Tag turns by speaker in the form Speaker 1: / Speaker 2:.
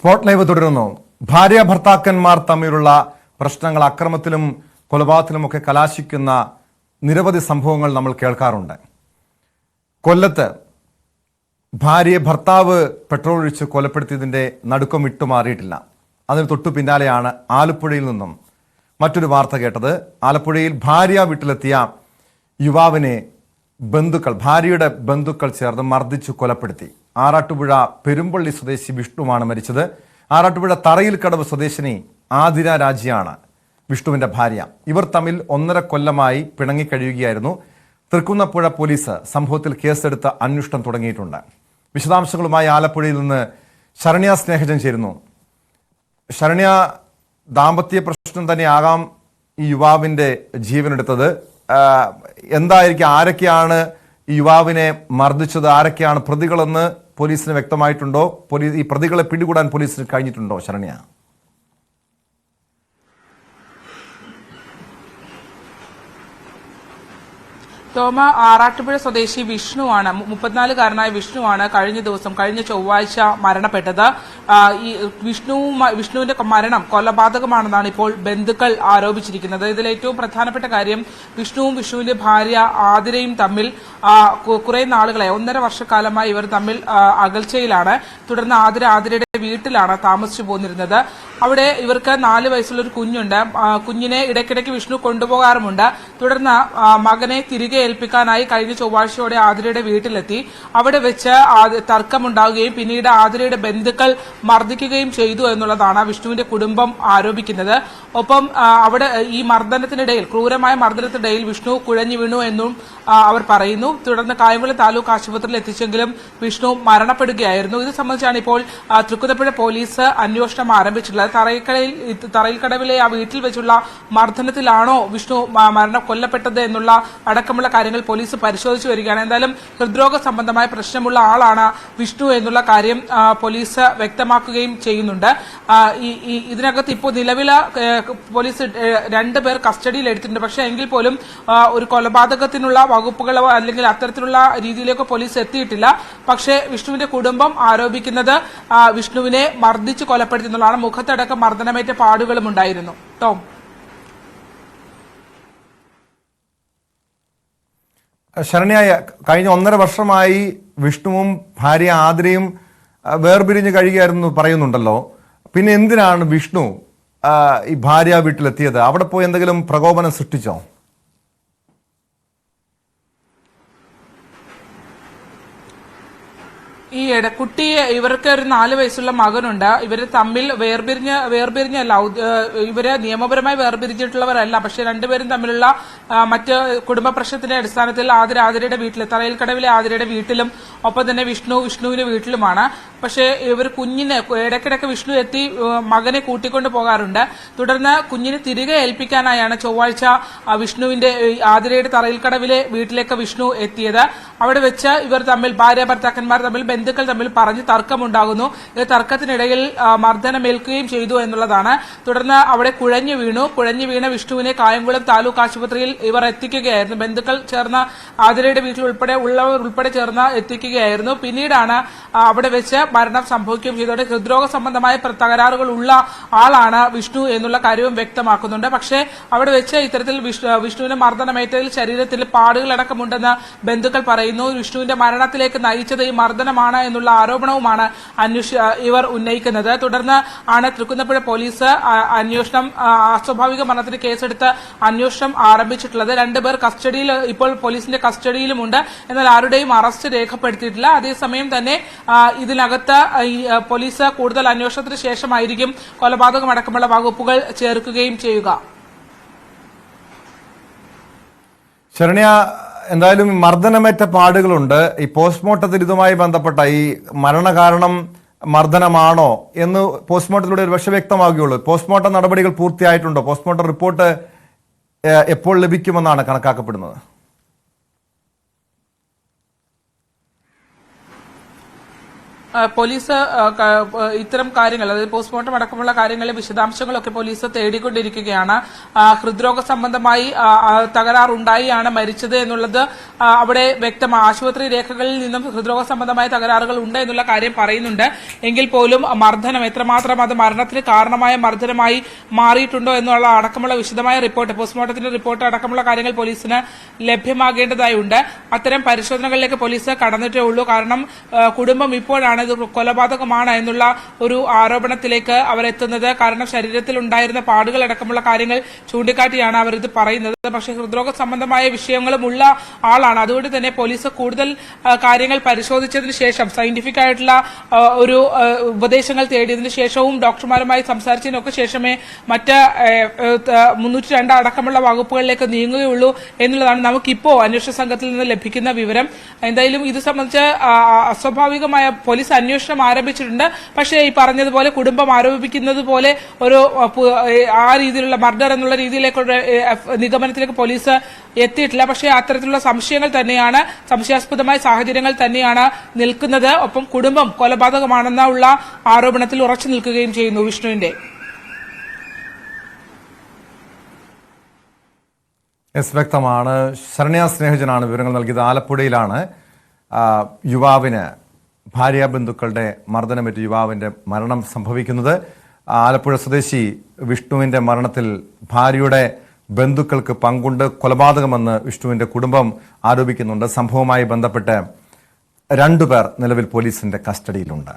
Speaker 1: Spot live തുടരുന്നു. ഭാര്യ ഭർത്താക്കന്മാർ തമ്മിലുള്ള പ്രശ്നങ്ങൾ അക്രമത്തിലും കൊലപാതകത്തിലുമൊക്കെ കലാശിക്കുന്ന നിരവധി സംഭവങ്ങൾ നമ്മൾ കേൾക്കാറുണ്ട്. കൊല്ലത്ത് ഭാര്യയെ ഭർത്താവ് പെട്രോൾ ഒഴിച്ച് കൊലപ്പെടുത്തിയതിന്റെ നടുക്കം വിട്ടുമാറിയിട്ടില്ല അതിന് തൊട്ടു പിന്നാലെയാണ് ആലപ്പുഴയിൽ നിന്നും മറ്റൊരു വാർത്ത കേട്ടത്. ആലപ്പുഴയിൽ ഭാര്യ വീട്ടിലെത്തിയ യുവാവിനെ ബന്ധുക്കൾ ഭാര്യയുടെ ബന്ധുക്കൾ ചേർന്ന് മർദ്ദിച്ചു കൊലപ്പെടുത്തി. ആറാട്ടുപുഴ പെരുമ്പള്ളി സ്വദേശി വിഷ്ണുവാണ് മരിച്ചത്. ആറാട്ടുപുഴ തറയിൽ കടവ് സ്വദേശിനി ആതിര രാജിയാണ് വിഷ്ണുവിന്റെ ഭാര്യ. ഇവർ തമ്മിൽ ഒന്നര കൊല്ലമായി പിണങ്ങിക്കഴിയുകയായിരുന്നു. തൃക്കുന്നപ്പുഴ പോലീസ് സംഭവത്തിൽ കേസെടുത്ത് അന്വേഷണം തുടങ്ങിയിട്ടുണ്ട്. വിശദാംശങ്ങളുമായി ആലപ്പുഴയിൽ നിന്ന് ശരണ്യ സ്നേഹജൻ ചേരുന്നു. ശരണ്യ ദാമ്പത്യ പ്രശ്നം തന്നെയാകാം ഈ യുവാവിന്റെ ജീവനെടുത്തത്. എന്തായിരിക്കും ആരൊക്കെയാണ് ഈ യുവാവിനെ മർദ്ദിച്ചത്? ആരൊക്കെയാണ് പ്രതികളെന്ന് പോലീസിന് വ്യക്തമായിട്ടുണ്ടോ? പോലീസ് ഈ പ്രതികളെ പിടികൂടാൻ പോലീസിന് കഴിഞ്ഞിട്ടുണ്ടോ ശരണ്യ?
Speaker 2: തോമ ആറാട്ടുപുഴ സ്വദേശി വിഷ്ണുവാണ്. മുപ്പത്തിനാലുകാരനായ വിഷ്ണുവാണ് കഴിഞ്ഞ ദിവസം കഴിഞ്ഞ ചൊവ്വാഴ്ച മരണപ്പെട്ടത്. ഈ വിഷ്ണു വിഷ്ണുവിന്റെ മരണം കൊലപാതകമാണെന്നാണ് ഇപ്പോൾ ബന്ധുക്കൾ ആരോപിച്ചിരിക്കുന്നത്. ഇതിൽ ഏറ്റവും പ്രധാനപ്പെട്ട കാര്യം വിഷ്ണുവും വിഷ്ണുവിന്റെ ഭാര്യ ആതിരയും തമ്മിൽ കുറെ നാളുകളെ ഒന്നര വർഷക്കാലമായി ഇവർ തമ്മിൽ അകൽച്ചയിലാണ്. തുടർന്ന് ആതിര ആതിരയുടെ വീട്ടിലാണ് താമസിച്ചു പോന്നിരുന്നത്. അവിടെ ഇവർക്ക് നാല് വയസ്സുള്ള ഒരു കുഞ്ഞുണ്ട് കുഞ്ഞിനെ ഇടയ്ക്കിടയ്ക്ക് വിഷ്ണു കൊണ്ടുപോകാറുമുണ്ട്. തുടർന്ന് മകനെ തിരികെ ഏൽപ്പിക്കാനായി കഴിഞ്ഞ ചൊവ്വാഴ്ചയോടെ ആതിരയുടെ വീട്ടിലെത്തി. അവിടെ വെച്ച് തർക്കമുണ്ടാവുകയും പിന്നീട് ആതിരയുടെ ബന്ധുക്കൾ മർദ്ദിക്കുകയും ചെയ്തു എന്നുള്ളതാണ് വിഷ്ണുവിന്റെ കുടുംബം ആരോപിക്കുന്നത്. ഒപ്പം അവിടെ ഈ മർദ്ദനത്തിനിടയിൽ ക്രൂരമായ മർദ്ദനത്തിനിടയിൽ വിഷ്ണു കുഴഞ്ഞു വീണു എന്നും അവർ പറയുന്നു. തുടർന്ന് കായംകുളം താലൂക്ക് ആശുപത്രിയിൽ എത്തിച്ചെങ്കിലും വിഷ്ണു മരണപ്പെടുകയായിരുന്നു. ഇത് സംബന്ധിച്ചാണ് ഇപ്പോൾ തൃക്കുതപ്പുഴ പോലീസ് അന്വേഷണം ആരംഭിച്ചിട്ടുള്ളത്. തറയിക്കടയിൽ തറയിൽക്കടവിലെ ആ വീട്ടിൽ വെച്ചുള്ള മർദ്ദനത്തിലാണോ വിഷ്ണു മരണം കൊല്ലപ്പെട്ടത് എന്നുള്ള അടക്കമുള്ള കാര്യങ്ങൾ പോലീസ് പരിശോധിച്ചു വരികയാണ്. എന്തായാലും ഹൃദ്രോഗ സംബന്ധമായ പ്രശ്നമുള്ള ആളാണ് വിഷ്ണു എന്നുള്ള കാര്യം പോലീസ് വ്യക്തമാക്കുകയും ചെയ്യുന്നുണ്ട്. ഇതിനകത്ത് ഇപ്പോൾ നിലവിൽ പോലീസ് രണ്ടുപേർ കസ്റ്റഡിയിൽ എടുത്തിട്ടുണ്ട്. പക്ഷേ എങ്കിൽ പോലും ഒരു കൊലപാതകത്തിനുള്ള വകുപ്പുകളോ അല്ലെങ്കിൽ അത്തരത്തിലുള്ള രീതിയിലേക്ക് പോലീസ് എത്തിയിട്ടില്ല. പക്ഷേ വിഷ്ണുവിന്റെ കുടുംബം ആരോപിക്കുന്നത് വിഷ്ണുവിനെ മർദ്ദിച്ച് കൊലപ്പെടുത്തി എന്നുള്ളതാണ് മുഖത്തടക്കം മർദ്ദനമേറ്റ പാടുകളും ഉണ്ടായിരുന്നു. ടോം.
Speaker 1: ശരണ്യായ കഴിഞ്ഞ ഒന്നര വർഷമായി വിഷ്ണുവും ഭാര്യ ആതിരയും വേർപിരിഞ്ഞ് കഴിയുകയായിരുന്നു പറയുന്നുണ്ടല്ലോ. പിന്നെ എന്തിനാണ് വിഷ്ണു ഈ ഭാര്യ വീട്ടിലെത്തിയത്? അവിടെ പോയി എന്തെങ്കിലും പ്രകോപനം സൃഷ്ടിച്ചോ?
Speaker 2: ഈ കുട്ടിയെ ഇവർക്ക് ഒരു നാല് വയസ്സുള്ള മകനുണ്ട്. ഇവർ തമ്മിൽ വേർപിരിഞ്ഞ് വേർപിരിഞ്ഞല്ല ഇവർ നിയമപരമായി വേർപിരിഞ്ഞിട്ടുള്ളവരല്ല. പക്ഷെ രണ്ടുപേരും തമ്മിലുള്ള മറ്റ് കുടുംബ പ്രശ്നത്തിന്റെ അടിസ്ഥാനത്തിൽ ആതിര ആതിരയുടെ വീട്ടിൽ തറയിൽക്കടവിലെ ആതിരയുടെ വീട്ടിലും ഒപ്പം തന്നെ വിഷ്ണു വിഷ്ണുവിന്റെ വീട്ടിലുമാണ്. പക്ഷേ ഇവർ കുഞ്ഞിനെ ഇടയ്ക്കിടയ്ക്ക് വിഷ്ണു എത്തി മകനെ കൂട്ടിക്കൊണ്ട് പോകാറുണ്ട്. തുടർന്ന് കുഞ്ഞിനെ തിരികെ ഏൽപ്പിക്കാനായാണ് ചൊവ്വാഴ്ച വിഷ്ണുവിന്റെ ആതിരയുടെ തറയിൽ കടവിലെ വീട്ടിലേക്ക് വിഷ്ണു എത്തിയത്. അവിടെ വെച്ച് ഇവർ തമ്മിൽ ഭാര്യ ഭർത്താക്കന്മാർ തമ്മിൽ ബന്ധുക്കൾ തമ്മിൽ പറഞ്ഞ് തർക്കമുണ്ടാകുന്നു. തർക്കത്തിനിടയിൽ മർദ്ദനമേൽക്കുകയും ചെയ്തു എന്നുള്ളതാണ്. തുടർന്ന് അവിടെ കുഴഞ്ഞു വീണു. കുഴഞ്ഞു വീണ വിഷ്ണുവിനെ കായംകുളം താലൂക്ക് ആശുപത്രിയിൽ ഇവർ എത്തിക്കുകയായിരുന്നു. ബന്ധുക്കൾ ചേർന്ന ആതിരയുടെ വീട്ടിൽ ഉൾപ്പെടെ ഉള്ളവർ ഉൾപ്പെടെ ചേർന്ന് എത്തിക്കുകയായിരുന്നു. പിന്നീടാണ് അവിടെ വെച്ച് മരണം സംഭവിക്കുകയും ചെയ്തതോടെ ഹൃദ്രോഗ സംബന്ധമായ തകരാറുകൾ ഉള്ള ആളാണ് വിഷ്ണു എന്നുള്ള കാര്യവും വ്യക്തമാക്കുന്നുണ്ട്. പക്ഷേ അവിടെ വെച്ച് ഇത്തരത്തിൽ വിഷ്ണു- വിഷ്ണുവിന് മർദ്ദനമേറ്റതിൽ ശരീരത്തിൽ പാടുകളടക്കമുണ്ടെന്ന് ബന്ധുക്കൾ പറയുന്നു. വിഷ്ണുവിന്റെ മരണത്തിലേക്ക് നയിച്ചത് ഈ മർദ്ദനമാണ്. എന്നുള്ള ആരോപണവുമാണ് ഇവർ ഉന്നയിക്കുന്നത്. തുടർന്ന് ആണ് തൃക്കുന്നപ്പുഴ പോലീസ് അന്വേഷണം അസ്വാഭാവിക മരണത്തിന് കേസെടുത്ത് അന്വേഷണം ആരംഭിച്ചിട്ടുള്ളത്. രണ്ടുപേർ കസ്റ്റഡിയിൽ ഇപ്പോൾ പോലീസിന്റെ കസ്റ്റഡിയിലുമുണ്ട്. എന്നാൽ ആരുടെയും അറസ്റ്റ് രേഖപ്പെടുത്തിയിട്ടില്ല. അതേസമയം തന്നെ ഇതിനകത്ത് പോലീസ് കൂടുതൽ അന്വേഷണത്തിന് ശേഷമായിരിക്കും കൊലപാതകമടക്കമുള്ള വകുപ്പുകൾ ചേർക്കുകയും ചെയ്യുക.
Speaker 1: ശരണ്യ എന്തായാലും മർദ്ദനമേറ്റ പാടുകളുണ്ട്. ഈ പോസ്റ്റ്മോർട്ടത്തിൽ ഇതുമായി ബന്ധപ്പെട്ട ഈ മരണകാരണം മർദ്ദനമാണോ എന്ന് പോസ്റ്റ്മോർട്ടത്തിലൂടെ ഒരു പക്ഷേ വ്യക്തമാകുകയുള്ളൂ പോസ്റ്റ്മോർട്ടം നടപടികൾ പൂർത്തിയായിട്ടുണ്ടോ? പോസ്റ്റ്മോർട്ടം റിപ്പോർട്ട് എപ്പോൾ ലഭിക്കുമെന്നാണ് കണക്കാക്കപ്പെടുന്നത്?
Speaker 2: പോലീസ് ഇത്തരം കാര്യങ്ങൾ അതായത് പോസ്റ്റ്മോർട്ടം അടക്കമുള്ള കാര്യങ്ങളിലെ വിശദാംശങ്ങളൊക്കെ പോലീസ് തേടിക്കൊണ്ടിരിക്കുകയാണ്. ഹൃദ്രോഗ സംബന്ധമായി തകരാറുണ്ടായിയാണ് മരിച്ചത് എന്നുള്ളത് അവിടെ വ്യക്തമാണ് ആശുപത്രി രേഖകളിൽ നിന്നും ഹൃദ്രോഗ സംബന്ധമായ തകരാറുകൾ ഉണ്ട് എന്നുള്ള കാര്യം പറയുന്നുണ്ട്. എങ്കിൽ പോലും മർദ്ദനം എത്രമാത്രം അത് മരണത്തിന് കാരണമായ മർദ്ദനമായി മാറിയിട്ടുണ്ടോ എന്നുള്ള അടക്കമുള്ള വിശദമായ റിപ്പോർട്ട് പോസ്റ്റ്മോർട്ടത്തിന്റെ റിപ്പോർട്ട് അടക്കമുള്ള കാര്യങ്ങൾ പോലീസിന് ലഭ്യമാകേണ്ടതായുണ്ട്. അത്തരം പരിശോധനകളിലേക്ക് പോലീസ് കടന്നിട്ടേ ഉള്ളൂ. കാരണം കുടുംബം ഇപ്പോഴാണ് ഇത് കൊലപാതകമാണ് എന്നുള്ള ഒരു ആരോപണത്തിലേക്ക് അവരെത്തുന്നത് കാരണം ശരീരത്തിൽ ഉണ്ടായിരുന്ന പാടുകൾ അടക്കമുള്ള കാര്യങ്ങൾ ചൂണ്ടിക്കാട്ടിയാണ് അവർ ഇത് പറയുന്നത്. പക്ഷേ ഹൃദ്രോഗ സംബന്ധമായ വിഷയങ്ങളും ഉള്ള ആളാണ്. അതുകൊണ്ട് തന്നെ പോലീസ് കൂടുതൽ കാര്യങ്ങൾ പരിശോധിച്ചതിന് ശേഷം സയന്റിഫിക് ആയിട്ടുള്ള ഒരു ഉപദേശങ്ങൾ തേടിയതിന് ശേഷവും ഡോക്ടർമാരുമായി സംസാരിച്ചതിനൊക്കെ ശേഷമേ മറ്റ് മുന്നൂറ്റി രണ്ട് അടക്കമുള്ള വകുപ്പുകളിലേക്ക് നീങ്ങുകയുള്ളൂ എന്നുള്ളതാണ് നമുക്കിപ്പോ അന്വേഷണ സംഘത്തിൽ നിന്ന് ലഭിക്കുന്ന വിവരം. എന്തായാലും ഇത് സംബന്ധിച്ച് അസ്വാഭാവികമായ പോലീസ് അന്വേഷണം ആരംഭിച്ചിട്ടുണ്ട്. പക്ഷേ ഈ പറഞ്ഞതുപോലെ കുടുംബം ആരോപിക്കുന്നത് പോലെ ഒരു ആ, രീതിയിലുള്ള മർഡർ എന്നുള്ള രീതിയിലേക്കുള്ള നിഗമനത്തിലേക്ക് പോലീസ് എത്തിയിട്ടില്ല. പക്ഷേ അത്തരത്തിലുള്ള സംശയങ്ങൾ തന്നെയാണ് സംശയാസ്പദമായ സാഹചര്യങ്ങൾ തന്നെയാണ് നിൽക്കുന്നത്. ഒപ്പം കുടുംബം കൊലപാതകമാണെന്നുള്ള ആരോപണത്തിൽ ഉറച്ചു നിൽക്കുകയും ചെയ്യുന്നു വിഷ്ണുവിന്റെ.
Speaker 1: എസ് വ്യക്തമാണ്. ശരണ്യ സ്നേഹജനാണ് വിവരങ്ങൾ നൽകിയത്. ആലപ്പുഴയിലാണ് യുവാവിന് ഭാര്യ ബന്ധുക്കളുടെ മർദ്ദനമേറ്റ് യുവാവിന്റെ മരണം സംഭവിക്കുന്നത്. ആലപ്പുഴ സ്വദേശി വിഷ്ണുവിന്റെ മരണത്തിൽ ഭാര്യയുടെ ബന്ധുക്കൾക്ക് പങ്കുണ്ട്. കൊലപാതകമെന്ന് വിഷ്ണുവിന്റെ കുടുംബം ആരോപിക്കുന്നുണ്ട്. സംഭവവുമായി ബന്ധപ്പെട്ട് രണ്ടുപേർ നിലവിൽ പോലീസിന്റെ കസ്റ്റഡിയിലുണ്ട്.